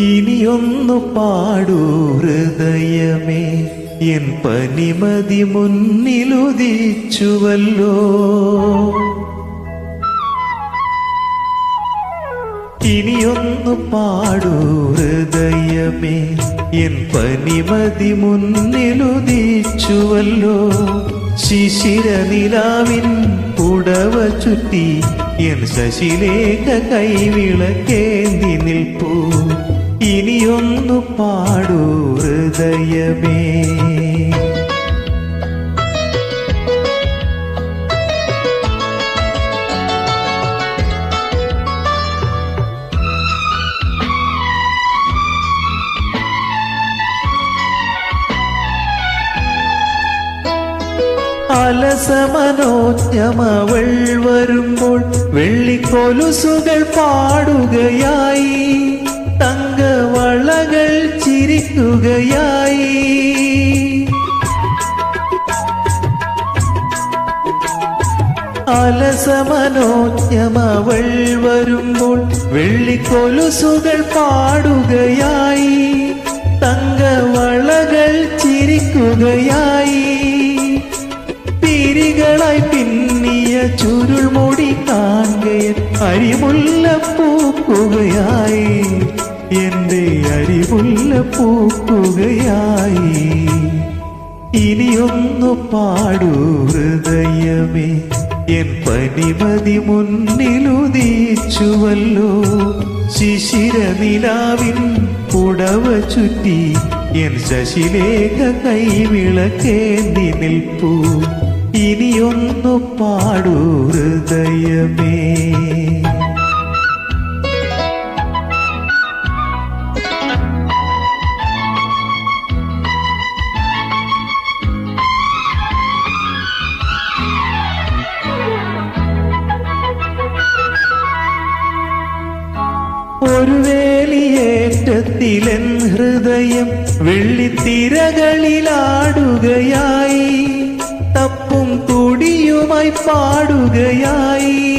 ഇനിയൊന്നു പാടൂ ഹൃദയമേ. എൻ പനിമതി മുന്നിലുദിച്ചുവല്ലോ. ഇനിയൊന്നു പാടൂ ഹൃദയമേ എൻ പനിമതി മുന്നിലുദിച്ചുവല്ലോ. ശിശിര നിലാവിൻ പുടവ ചുറ്റി എൻ ശശിലേഖ കൈവിളക്കേന്തി നിൽപ്പൂ. ഇനിയൊന്നു പാടൂ ഹൃദയമേ. അലസമനോജ്ഞമവൾ വരുമ്പോൾ വെള്ളിക്കൊലുസുകൾ പാടുകയായി. ചിരിക്കുകയായി അലസമനോജ്ഞമവൾ വരുമ്പോൾ വെള്ളിക്കൊലുസുകൾ പാടുകയായി. തങ്കവളകൾ ചിരിക്കുകയായി. തിരികളായി പിന്നിയ ചുരുൾമുടി കാണുകയും അരിമുല്ല പൂക്കുകയായി എന്റെ അരിവുള്ള പൂക്കുകയായി. ഇനിയൊന്നു പാടൂ ഹൃദയമേ എൻ പനിമതി മുന്നിലുദീച്ചുവല്ലോ. ശിശിര നിലാവിൻ പുടവ ചുറ്റി എൻ ശശിലേഖ കൈവിളക്കേന്തി നിൽപ്പൂ. ഇനിയൊന്നു പാടൂ ഹൃദയമേ. ഒരു വേലിയേറ്റത്തിലെൻ ഹൃദയം വെള്ളിത്തിരകളിലാടുകയായി. തപ്പും തുടിയുമായി പാടുകയായി.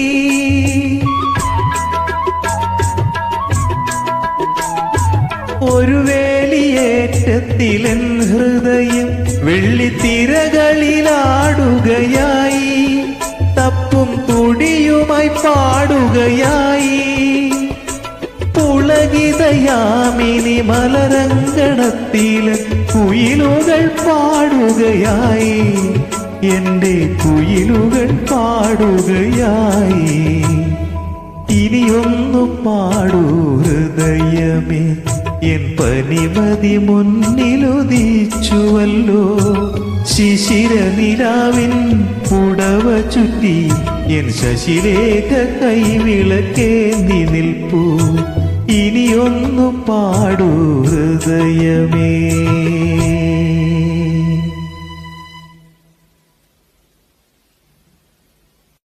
ഒരു വേലിയേറ്റത്തിലെൻ ഹൃദയം വെള്ളിത്തിരകളിലാടുകയായി. തപ്പും തുടിയുമായി പാടുകയായി. പുളകിതയാമിനി മലരങ്കണത്തിൽ കുയിലുകൾ പാടുകയായി. എന്റെ കുയിലുകൾ പാടുകയായി. ഇനിയൊന്നു പാടൂ ഹൃദയമേ എൻ പനിമതി മുന്നിലുദിച്ചുവല്ലോ. ശിശിര നിലാവിൻ പുടവ ചുറ്റി എൻ ശശിരേഖ കൈവിളക്കേന്തി നിൽപ്പൂ. ഇനിയൊന്നു പാടൂ ഹൃദയമേ.